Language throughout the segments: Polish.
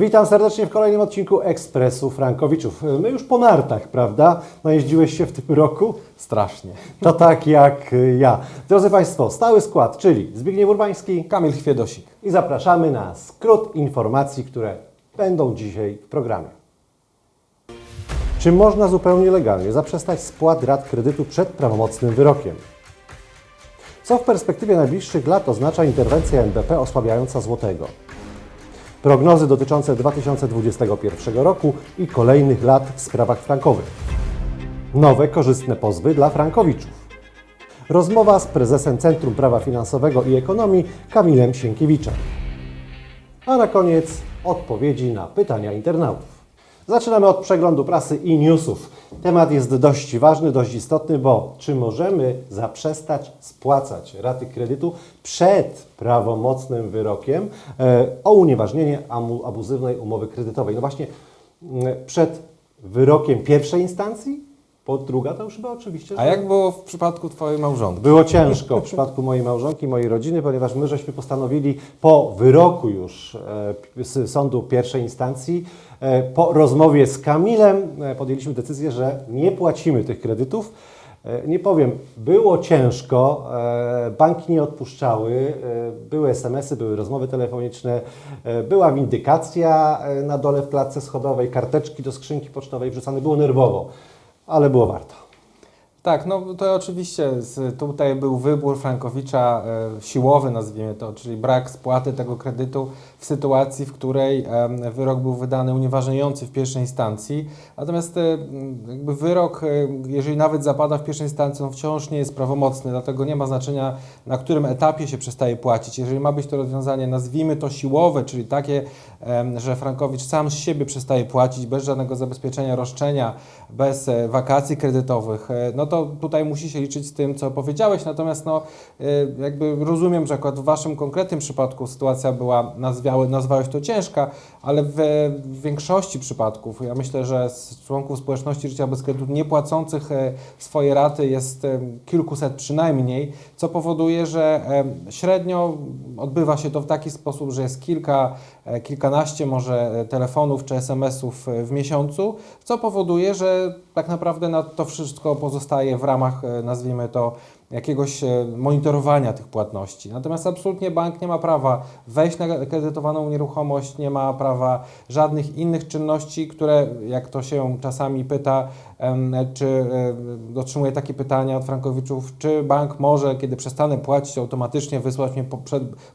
Witam serdecznie w kolejnym odcinku Ekspresu Frankowiczów. My już po nartach, prawda? Najeździłeś się w tym roku? Strasznie. To tak jak ja. Drodzy Państwo, stały skład, czyli Zbigniew Urbański Kamil Chwiedosik. i zapraszamy na skrót informacji, które będą dzisiaj w programie. Czy można zupełnie legalnie zaprzestać spłat rat kredytu przed prawomocnym wyrokiem? Co w perspektywie najbliższych lat oznacza interwencja NBP osłabiająca złotego? Prognozy dotyczące 2021 roku i kolejnych lat w sprawach frankowych. Nowe korzystne pozwy dla frankowiczów. Rozmowa z prezesem Centrum Prawa Finansowego i Ekonomii Kamilem Sienkiewiczem. A na koniec odpowiedzi na pytania internautów. Zaczynamy od przeglądu prasy i newsów. Temat jest dość ważny, dość istotny, bo czy możemy zaprzestać spłacać raty kredytu przed prawomocnym wyrokiem e, o unieważnienie abuzywnej umowy kredytowej? No właśnie, mm, przed wyrokiem pierwszej instancji, bo druga to już chyba oczywiście. A że- jak było w przypadku Twojej małżonki? było ciężko w przypadku mojej małżonki, mojej rodziny, ponieważ my żeśmy postanowili po wyroku już e, z sądu pierwszej instancji, e, po rozmowie z Kamilem e, podjęliśmy decyzję, że nie płacimy tych kredytów. E, Nie powiem, było ciężko, e, banki nie odpuszczały, e, były SMS-y, były rozmowy telefoniczne, e, była windykacja e, na dole w klatce schodowej, karteczki do skrzynki pocztowej wrzucane, było nerwowo, ale było warto. Tak, no to oczywiście tutaj był wybór Frankowicza e, siłowy, nazwijmy to, czyli brak spłaty tego kredytu w sytuacji, w której wyrok był wydany unieważniający w pierwszej instancji. Natomiast e, jakby wyrok, e, jeżeli nawet zapada w pierwszej instancji, on wciąż nie jest prawomocny, dlatego nie ma znaczenia, na którym etapie się przestaje płacić. Jeżeli ma być to rozwiązanie, nazwijmy to siłowe, czyli takie, że Frankowicz sam z siebie przestaje płacić bez żadnego zabezpieczenia roszczenia, bez e, wakacji kredytowych, e, no to tutaj musi się liczyć z tym, co powiedziałeś. Natomiast no, e, jakby rozumiem, że akurat w Waszym konkretnym przypadku sytuacja była, nazwiały, nazwałeś to ciężka, ale w, w większości przypadków, ja myślę, że z członków społeczności życia bez kredytu niepłacących swoje raty jest kilkuset przynajmniej, co powoduje, że średnio odbywa się to w taki sposób, że jest kilka, kilkanaście może e, telefonów czy SMS-ów e, w miesiącu, co powoduje, że tak naprawdę na to wszystko pozostaje w ramach, e, nazwijmy to, jakiegoś e, monitorowania tych płatności. Natomiast absolutnie bank nie ma prawa wejść na kredytowaną nieruchomość, nie ma prawa żadnych innych czynności, które, jak to się czasami pyta, czy e, otrzymuje takie pytania od frankowiczów, czy bank może, kiedy przestanę płacić, automatycznie wysłać mnie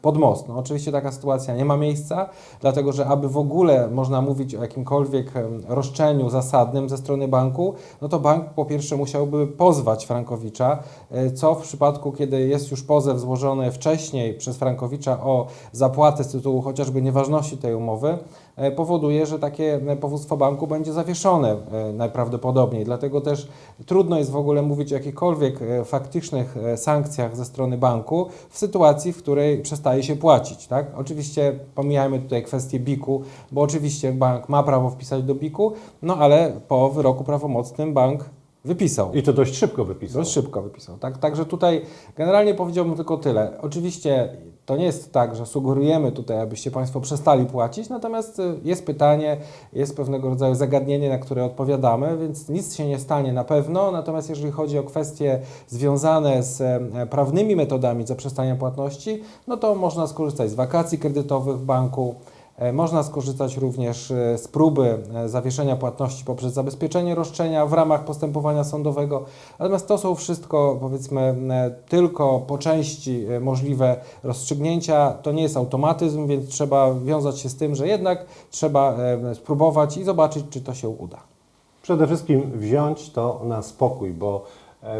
pod most. No oczywiście taka sytuacja nie ma miejsca, dlatego że aby w ogóle można mówić o jakimkolwiek roszczeniu zasadnym ze strony banku, no to bank po pierwsze musiałby pozwać Frankowicza, e, co w przypadku, kiedy jest już pozew złożony wcześniej przez Frankowicza o zapłatę z tytułu chociażby nieważności tej umowy, e, powoduje, że takie e, powództwo banku będzie zawieszone e, najprawdopodobniej. Dlatego też trudno jest w ogóle mówić o jakichkolwiek faktycznych sankcjach ze strony banku w sytuacji, w której przestaje się płacić. Tak? Oczywiście pomijajmy tutaj kwestię BIK-u, bo oczywiście bank ma prawo wpisać do BIK-u, no ale po wyroku prawomocnym bank wypisał. I to dość szybko wypisał. Dość szybko wypisał. Tak? Także tutaj generalnie powiedziałbym tylko tyle. Oczywiście to nie jest tak, że sugerujemy tutaj, abyście Państwo przestali płacić, natomiast y, jest pytanie, jest pewnego rodzaju zagadnienie, na które odpowiadamy, więc nic się nie stanie na pewno. Natomiast jeżeli chodzi o kwestie związane z e, prawnymi metodami zaprzestania płatności, no to można skorzystać z wakacji kredytowych w banku. E, Można skorzystać również e, z próby e, zawieszenia płatności poprzez zabezpieczenie roszczenia w ramach postępowania sądowego. Natomiast to są wszystko, powiedzmy, tylko po części możliwe rozstrzygnięcia. To nie jest automatyzm, więc trzeba wiązać się z tym, że jednak trzeba spróbować i zobaczyć, czy to się uda. Przede wszystkim wziąć to na spokój, bo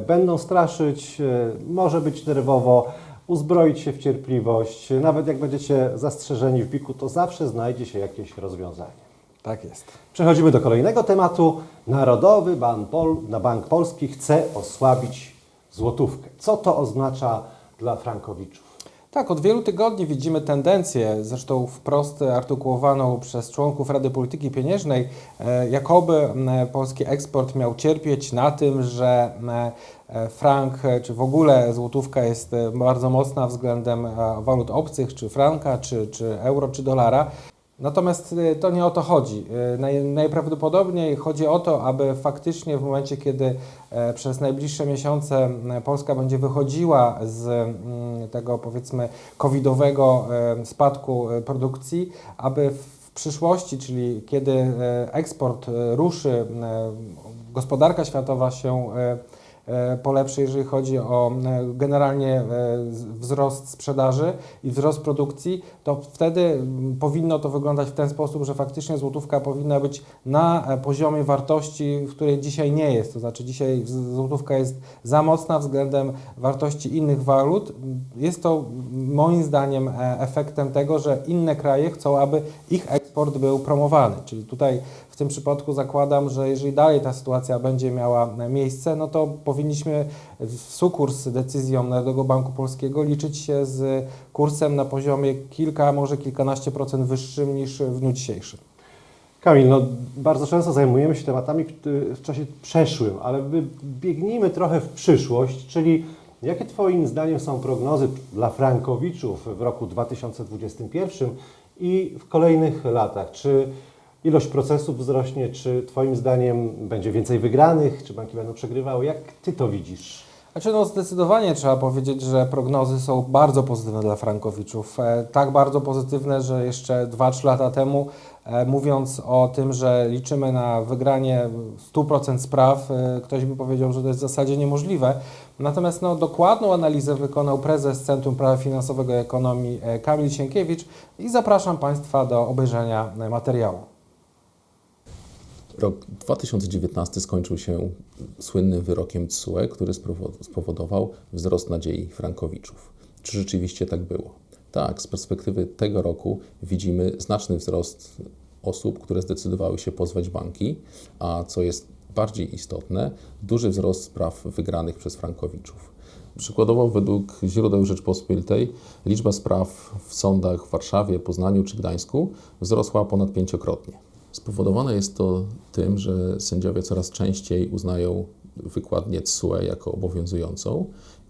będą straszyć, może być nerwowo, uzbroić się w cierpliwość. Nawet jak będziecie zastrzeżeni w biku, to zawsze znajdzie się jakieś rozwiązanie. Tak jest. Przechodzimy do kolejnego tematu. Narodowy Bank, Pol, na Bank Polski chce osłabić złotówkę. Co to oznacza dla frankowiczów? Tak, od wielu tygodni widzimy tendencję, zresztą wprost artykułowaną przez członków Rady Polityki Pieniężnej, e, jakoby polski eksport miał cierpieć na tym, że e, frank, e, czy w ogóle złotówka jest bardzo mocna względem walut obcych, czy franka, czy, czy euro, czy dolara. Natomiast e, to nie o to chodzi. Naj, najprawdopodobniej chodzi o to, aby faktycznie w momencie, kiedy e, przez najbliższe miesiące Polska będzie wychodziła z mm, tego powiedzmy covidowego e, spadku e, produkcji, aby w przyszłości, czyli kiedy eksport ruszy, gospodarka światowa się polepszy, jeżeli chodzi o e, generalnie e, wzrost sprzedaży i wzrost produkcji, to wtedy mm, powinno to wyglądać w ten sposób, że faktycznie złotówka powinna być na e, poziomie wartości, w której dzisiaj nie jest. To znaczy dzisiaj złotówka jest za mocna względem wartości innych walut. Jest to mm, moim zdaniem e, efektem tego, że inne kraje chcą, aby ich eksport był promowany. Czyli tutaj w tym przypadku zakładam, że jeżeli dalej ta sytuacja będzie miała miejsce, no to powinniśmy w sukurs decyzją Narodowego Banku Polskiego liczyć się z kursem na poziomie kilka, może kilkanaście procent wyższym niż w dniu dzisiejszym. Kamil, no, bardzo często zajmujemy się tematami w czasie przeszłym, ale biegnijmy trochę w przyszłość, czyli jakie Twoim zdaniem są prognozy dla frankowiczów w roku 2021 i w kolejnych latach? Czy ilość procesów wzrośnie, czy Twoim zdaniem będzie więcej wygranych, czy banki będą przegrywały? Jak Ty to widzisz? Znaczy, no zdecydowanie trzeba powiedzieć, że prognozy są bardzo pozytywne dla frankowiczów. E, tak bardzo pozytywne, że jeszcze 2-3 lata temu, e, mówiąc o tym, że liczymy na wygranie 100% spraw, e, ktoś by powiedział, że to jest w zasadzie niemożliwe. Natomiast no, dokładną analizę wykonał prezes Centrum Prawa Finansowego i Ekonomii Kamil Sienkiewicz i zapraszam Państwa do obejrzenia materiału. Rok 2019 skończył się słynnym wyrokiem TSUE, który spowodował wzrost nadziei frankowiczów. Czy rzeczywiście tak było? Tak, z perspektywy tego roku widzimy znaczny wzrost osób, które zdecydowały się pozwać banki, a co jest bardziej istotne, duży wzrost spraw wygranych przez frankowiczów. Przykładowo, według źródeł Rzeczpospolitej, liczba spraw w sądach w Warszawie, Poznaniu czy Gdańsku wzrosła ponad pięciokrotnie. Spowodowane jest to tym, że sędziowie coraz częściej uznają wykładnię TSUE jako obowiązującą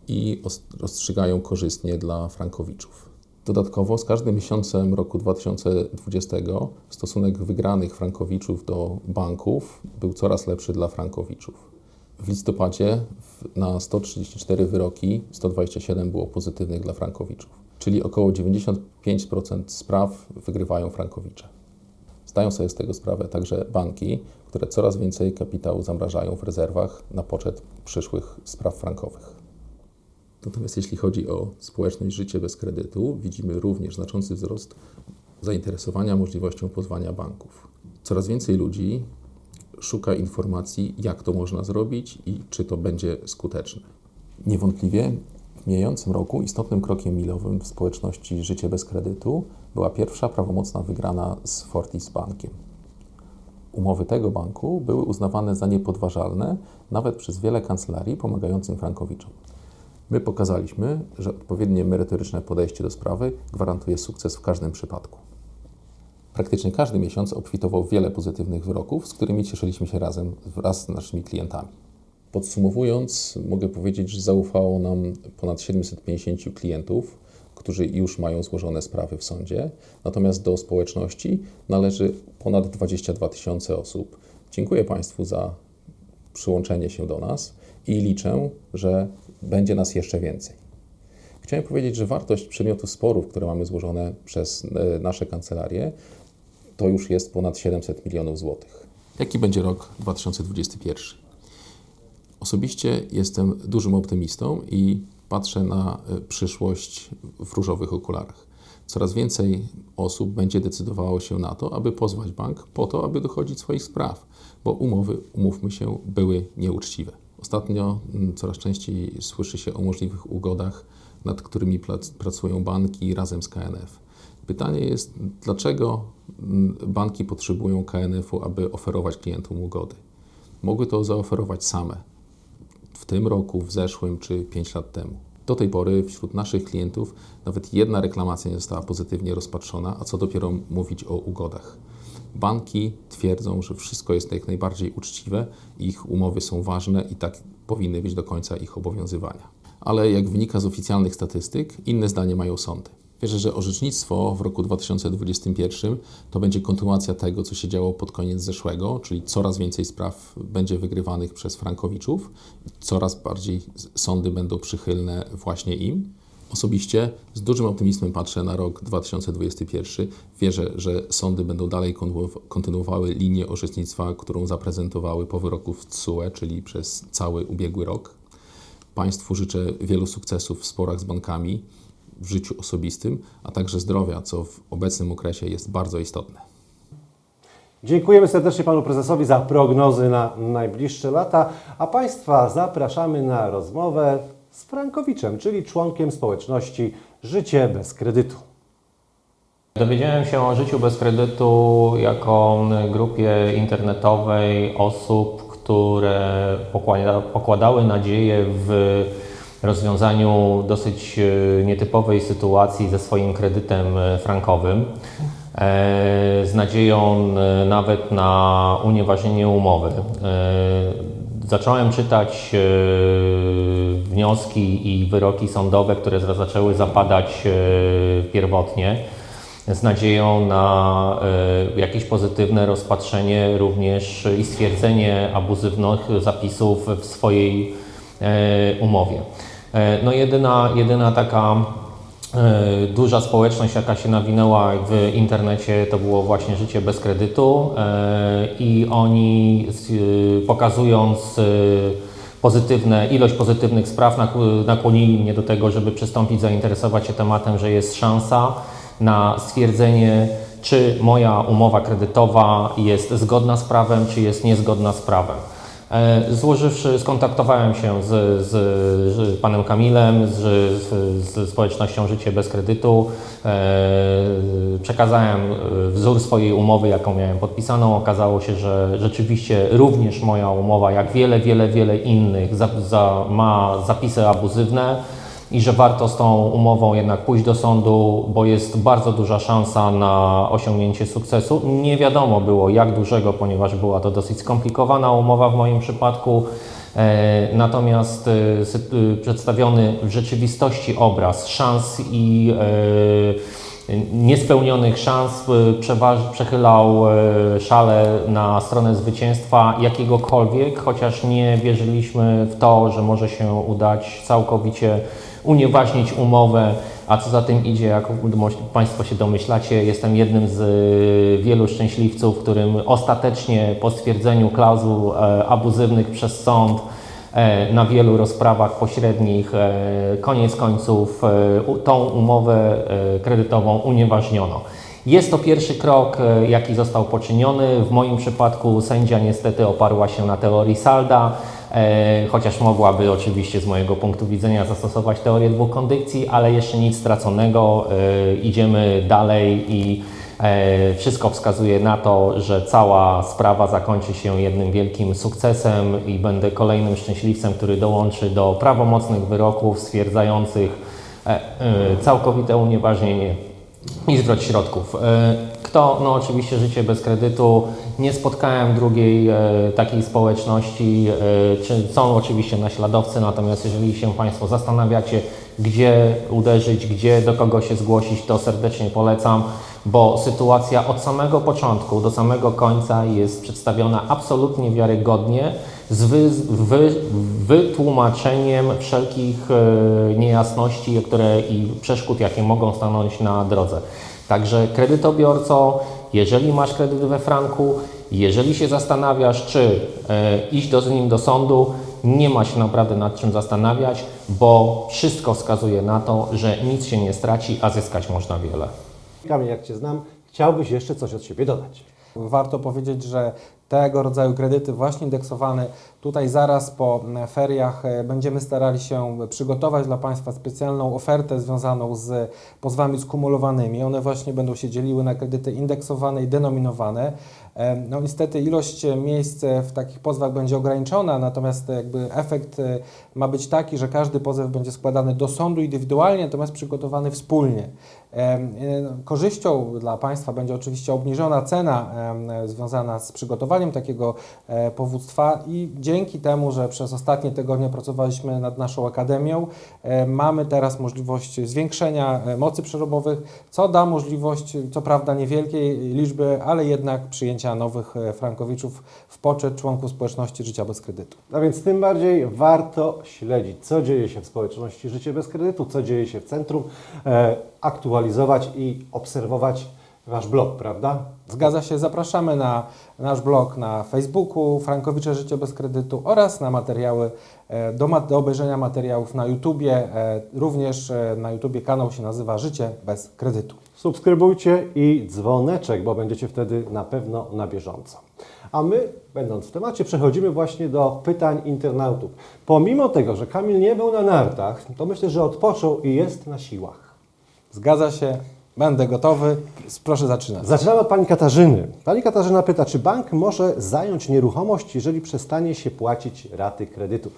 i rozstrzygają korzystnie dla frankowiczów. Dodatkowo z każdym miesiącem roku 2020 stosunek wygranych frankowiczów do banków był coraz lepszy dla frankowiczów. W listopadzie na 134 wyroki 127 było pozytywnych dla frankowiczów, czyli około 95% spraw wygrywają frankowicze. Zdają sobie z tego sprawę także banki, które coraz więcej kapitału zamrażają w rezerwach na poczet przyszłych spraw frankowych. Natomiast jeśli chodzi o społeczność życie bez kredytu, widzimy również znaczący wzrost zainteresowania możliwością pozwania banków. Coraz więcej ludzi szuka informacji, jak to można zrobić i czy to będzie skuteczne. Niewątpliwie w mijającym roku istotnym krokiem milowym w społeczności życie bez kredytu była pierwsza prawomocna wygrana z Fortis Bankiem. Umowy tego banku były uznawane za niepodważalne nawet przez wiele kancelarii pomagającym frankowiczom. My pokazaliśmy, że odpowiednie merytoryczne podejście do sprawy gwarantuje sukces w każdym przypadku. Praktycznie każdy miesiąc obfitował wiele pozytywnych wyroków, z którymi cieszyliśmy się razem wraz z naszymi klientami. Podsumowując, mogę powiedzieć, że zaufało nam ponad 750 klientów, którzy już mają złożone sprawy w sądzie, natomiast do społeczności należy ponad 22 tysiące osób. Dziękuję Państwu za przyłączenie się do nas i liczę, że będzie nas jeszcze więcej. Chciałem powiedzieć, że wartość przedmiotów sporów, które mamy złożone przez e, nasze kancelarie, to już jest ponad 700 milionów złotych. Jaki będzie rok 2021? Osobiście jestem dużym optymistą i patrzę na e, przyszłość w różowych okularach. Coraz więcej osób będzie decydowało się na to, aby pozwać bank po to, aby dochodzić swoich spraw, bo umowy, umówmy się, były nieuczciwe. Ostatnio mm, coraz częściej słyszy się o możliwych ugodach, nad którymi pracują banki razem z KNF. Pytanie jest, dlaczego mm, banki potrzebują KNF-u, aby oferować klientom ugody? Mogły to zaoferować same w tym roku, w zeszłym czy 5 lat temu. Do tej pory wśród naszych klientów nawet jedna reklamacja nie została pozytywnie rozpatrzona, a co dopiero mówić o ugodach. Banki twierdzą, że wszystko jest jak najbardziej uczciwe, ich umowy są ważne i tak powinny być do końca ich obowiązywania. Ale jak wynika z oficjalnych statystyk, inne zdanie mają sądy. Wierzę, że orzecznictwo w roku 2021 to będzie kontynuacja tego, co się działo pod koniec zeszłego, czyli coraz więcej spraw będzie wygrywanych przez frankowiczów, coraz bardziej sądy będą przychylne właśnie im. Osobiście z dużym optymizmem patrzę na rok 2021. Wierzę, że sądy będą dalej kontynu- kontynuowały linię orzecznictwa, którą zaprezentowały po wyroku w TSUE, czyli przez cały ubiegły rok. Państwu życzę wielu sukcesów w sporach z bankami, w życiu osobistym, a także zdrowia, co w obecnym okresie jest bardzo istotne. Dziękujemy serdecznie Panu Prezesowi za prognozy na najbliższe lata, a Państwa zapraszamy na rozmowę z Frankowiczem, czyli członkiem społeczności Życie bez kredytu. Dowiedziałem się o życiu bez kredytu jako grupie internetowej osób, które pokłada, pokładały nadzieję w rozwiązaniu dosyć e, nietypowej sytuacji ze swoim kredytem e, frankowym. E, Z nadzieją nawet na unieważnienie umowy. Zacząłem czytać wnioski i wyroki sądowe, które za- zaczęły zapadać pierwotnie z nadzieją na jakieś pozytywne rozpatrzenie również i stwierdzenie abuzywnych zapisów w swojej umowie. E, No jedyna, jedyna taka e, duża społeczność, jaka się nawinęła w internecie, to było właśnie życie bez kredytu e, i oni e, pokazując e, pozytywne, ilość pozytywnych spraw nakł- nakłonili mnie do tego, żeby przystąpić, zainteresować się tematem, że jest szansa na stwierdzenie, czy moja umowa kredytowa jest zgodna z prawem, czy jest niezgodna z prawem. E, Złożywszy, skontaktowałem się z, z, z panem Kamilem, z, z, społecznością Życie bez kredytu. E, przekazałem e, wzór swojej umowy, jaką miałem podpisaną. Okazało się, że rzeczywiście również moja umowa, jak wiele, wiele, wiele innych, za, za, ma zapisy abuzywne i że warto z tą umową jednak pójść do sądu, bo jest bardzo duża szansa na osiągnięcie sukcesu. Nie wiadomo było jak dużego, ponieważ była to dosyć skomplikowana umowa w moim przypadku. E, Natomiast e, e, przedstawiony w rzeczywistości obraz szans i niespełnionych szans przechylał szale na stronę zwycięstwa jakiegokolwiek, chociaż nie wierzyliśmy w to, że może się udać całkowicie unieważnić umowę, a co za tym idzie, jak Państwo się domyślacie, jestem jednym z e, wielu szczęśliwców, którym ostatecznie po stwierdzeniu klauzul e, abuzywnych przez sąd e, na wielu rozprawach pośrednich e, koniec końców tą umowę kredytową unieważniono. Jest to pierwszy krok, jaki został poczyniony. W moim przypadku sędzia niestety oparła się na teorii salda, chociaż mogłaby oczywiście z mojego punktu widzenia zastosować teorię dwóch kondycji, ale jeszcze nic straconego. E, Idziemy dalej i E, Wszystko wskazuje na to, że cała sprawa zakończy się jednym wielkim sukcesem i będę kolejnym szczęśliwcem, który dołączy do prawomocnych wyroków stwierdzających e, e, całkowite unieważnienie i zwrot środków. E, Kto? No oczywiście życie bez kredytu. Nie spotkałem drugiej e, takiej społeczności, e, czy są oczywiście naśladowcy, natomiast jeżeli się Państwo zastanawiacie, gdzie uderzyć, gdzie do kogo się zgłosić, to serdecznie polecam, bo sytuacja od samego początku do samego końca jest przedstawiona absolutnie wiarygodnie, z wy, wy, wytłumaczeniem wszelkich e, niejasności które i przeszkód, jakie mogą stanąć na drodze. Także kredytobiorco, jeżeli masz kredyt we franku, jeżeli się zastanawiasz, czy e, iść do, z nim do sądu, nie ma się naprawdę nad czym zastanawiać, bo wszystko wskazuje na to, że nic się nie straci, a zyskać można wiele. Kamil, jak Cię znam, chciałbyś jeszcze coś od siebie dodać. Warto powiedzieć, że tego rodzaju kredyty właśnie indeksowane Tutaj zaraz po m, feriach e, będziemy starali się przygotować dla Państwa specjalną ofertę związaną z pozwami skumulowanymi. One właśnie będą się dzieliły na kredyty indeksowane i denominowane. No niestety ilość e, miejsc e, w takich pozwach będzie ograniczona, natomiast e, jakby efekt ma być taki, że każdy pozew będzie składany do sądu indywidualnie, natomiast przygotowany wspólnie. E, Korzyścią dla państwa będzie oczywiście obniżona cena związana z przygotowaniem takiego powództwa i dzięki temu, że przez ostatnie tygodnie pracowaliśmy nad naszą akademią, mamy teraz możliwość zwiększenia mocy przerobowych, co da możliwość, co prawda niewielkiej liczby, ale jednak przyjęcia nowych e, frankowiczów w poczet członków społeczności życia bez kredytu. A więc tym bardziej warto śledzić, co dzieje się w społeczności Życie bez kredytu, co dzieje się w centrum, e, aktualizować i obserwować Wasz blog, prawda? Zgadza się, zapraszamy na nasz blog na Facebooku Frankowicze Życie bez kredytu oraz na materiały, e, do, do obejrzenia materiałów na YouTubie. Również na YouTubie kanał się nazywa Życie bez kredytu. Subskrybujcie i dzwoneczek, bo będziecie wtedy na pewno na bieżąco. A my, będąc w temacie, przechodzimy właśnie do pytań internautów. Pomimo tego, że Kamil nie był na nartach, to myślę, że odpoczął i jest na siłach. Zgadza się, będę gotowy. Proszę zaczynać. Zaczynamy od Pani Katarzyny. Pani Katarzyna pyta, czy bank może zająć nieruchomość, jeżeli przestanie się płacić raty kredytu?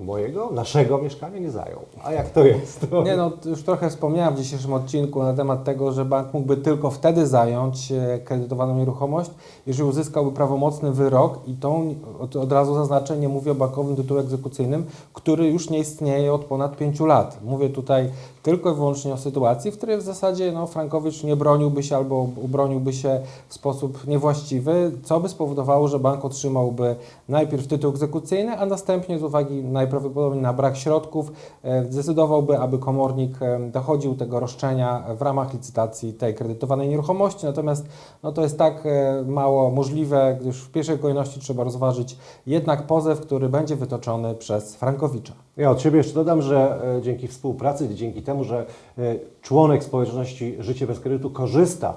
Mojego, naszego mieszkania nie zajął. A jak to jest? Nie no, już trochę wspomniałem w dzisiejszym odcinku na temat tego, że bank mógłby tylko wtedy zająć e, kredytowaną nieruchomość, jeżeli uzyskałby prawomocny wyrok i tą, od, od razu zaznaczę, nie mówię o bankowym tytule egzekucyjnym, który już nie istnieje od ponad pięciu lat. Mówię tutaj tylko i wyłącznie o sytuacji, w której w zasadzie no, Frankowicz nie broniłby się albo ubroniłby się w sposób niewłaściwy, co by spowodowało, że bank otrzymałby najpierw tytuł egzekucyjny, a następnie z uwagi najprawdopodobniej na brak środków e, zdecydowałby, aby komornik e, dochodził tego roszczenia w ramach licytacji tej kredytowanej nieruchomości. Natomiast no, to jest tak e, mało możliwe, gdyż w pierwszej kolejności trzeba rozważyć jednak pozew, który będzie wytoczony przez Frankowicza. Ja od siebie jeszcze dodam, że e, dzięki współpracy, dzięki temu, że e, członek społeczności Życie bez kredytu korzysta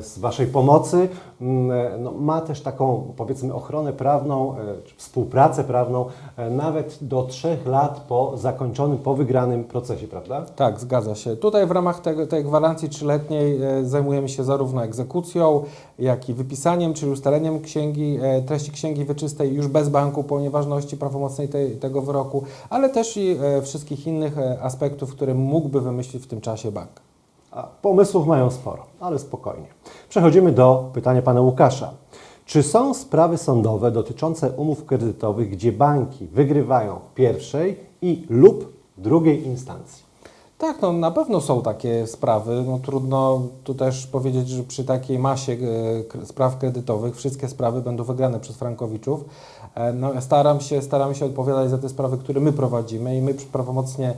z Waszej pomocy, m, e, no, ma też taką powiedzmy ochronę prawną, e, czy współpracę prawną e, nawet do trzech lat po zakończonym, po wygranym procesie, prawda? Tak, zgadza się. Tutaj w ramach tego, tej gwarancji trzyletniej e, zajmujemy się zarówno egzekucją, jak i wypisaniem, czyli ustaleniem księgi, e, treści księgi wyczystej już bez banku po nieważności prawomocnej tej, tego wyroku, ale też i e, wszystkich innych e, aspektów, które mógłby wymyślić w tym czasie bank. Pomysłów mają sporo, ale spokojnie. Przechodzimy do pytania pana Łukasza. Czy są sprawy sądowe dotyczące umów kredytowych, gdzie banki wygrywają w pierwszej i lub drugiej instancji? Tak, no na pewno są takie sprawy. No, trudno tu też powiedzieć, że przy takiej masie e, spraw kredytowych wszystkie sprawy będą wygrane przez Frankowiczów. E, No, staram się, staram się odpowiadać za te sprawy, które my prowadzimy i my prawomocnie,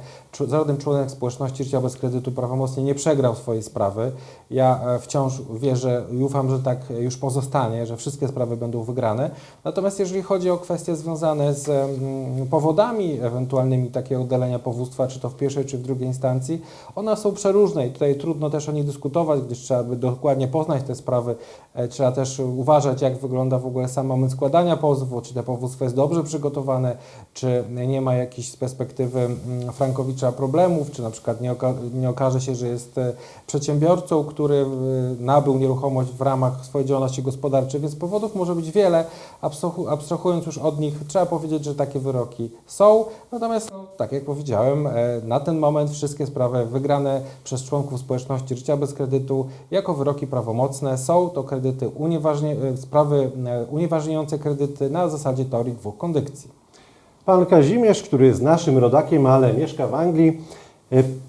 żaden członek społeczności życia bez kredytu prawomocnie nie przegrał swojej sprawy. Ja e, wciąż wierzę i ufam, że tak już pozostanie, że wszystkie sprawy będą wygrane. Natomiast jeżeli chodzi o kwestie związane z mm, powodami ewentualnymi takiego oddalenia powództwa, czy to w pierwszej, czy w drugiej instancji, one są przeróżne i tutaj trudno też o nich dyskutować, gdyż trzeba by dokładnie poznać te sprawy. E, Trzeba też uważać, jak wygląda w ogóle sam moment składania pozwu, czy to powództwo jest dobrze przygotowane, czy nie ma jakichś z perspektywy mm, Frankowicza problemów, czy na przykład nie, oka nie okaże się, że jest e, przedsiębiorcą, który e, nabył nieruchomość w ramach swojej działalności gospodarczej, więc powodów może być wiele. Abstrahu- Abstrahując już od nich, trzeba powiedzieć, że takie wyroki są. Natomiast, no, tak jak powiedziałem, e, na ten moment wszystkie sprawy wygrane przez członków społeczności życia bez kredytu jako wyroki prawomocne są to kredyty unieważnie, e, sprawy e, unieważniające kredyty na zasadzie teorii dwóch kondycji. Pan Kazimierz, który jest naszym rodakiem, ale mieszka w Anglii,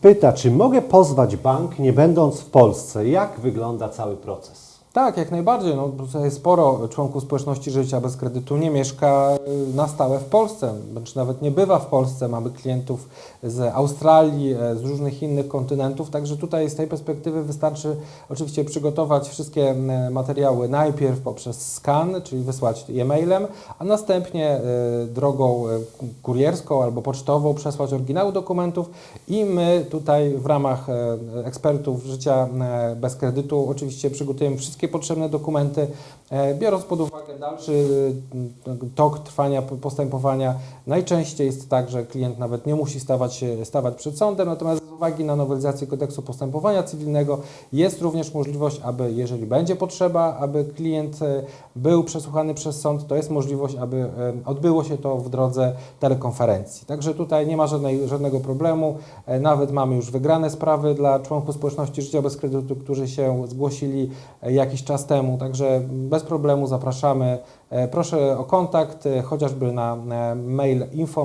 pyta, czy mogę pozwać bank, nie będąc w Polsce? Jak wygląda cały proces? Tak, jak najbardziej. No, sporo członków społeczności życia bez kredytu nie mieszka y, na stałe w Polsce, bądź nawet nie bywa w Polsce. Mamy klientów z Australii, e, z różnych innych kontynentów, także tutaj z tej perspektywy wystarczy oczywiście przygotować wszystkie materiały najpierw poprzez skan, czyli wysłać je mailem, a następnie e, drogą e, kurierską albo pocztową przesłać oryginały dokumentów i my tutaj w ramach ekspertów życia bez kredytu oczywiście przygotujemy wszystkie wszystkie potrzebne dokumenty. E, Biorąc pod uwagę dalszy e, tok trwania postępowania, najczęściej jest tak, że klient nawet nie musi stawać, stawać przed sądem, natomiast z uwagi na nowelizację kodeksu postępowania cywilnego jest również możliwość, aby jeżeli będzie potrzeba, aby klient e, był przesłuchany przez sąd, to jest możliwość, aby odbyło się to w drodze telekonferencji. Także tutaj nie ma żadnej, żadnego problemu. Nawet mamy już wygrane sprawy dla członków społeczności Życia bez kredytu, którzy się zgłosili jakiś czas temu. Także bez problemu zapraszamy. E, Proszę o kontakt e, chociażby na e, mail info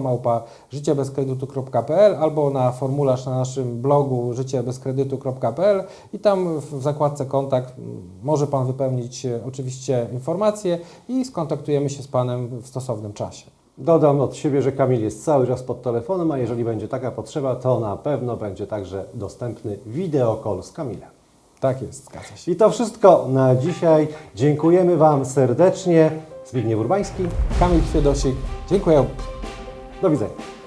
życiebezkredytu.pl albo na formularz na naszym blogu życiebezkredytu.pl i tam w zakładce kontakt może Pan wypełnić oczywiście informacje i skontaktujemy się z Panem w stosownym czasie. Dodam od siebie, że Kamil jest cały czas pod telefonem, a jeżeli będzie taka potrzeba, to na pewno będzie także dostępny wideo call z Kamilem. Tak jest, zgadza się. I to wszystko na dzisiaj. Dziękujemy Wam serdecznie. Zbigniew Urbański. Kamil Kwiedosik, dziękuję. Do widzenia.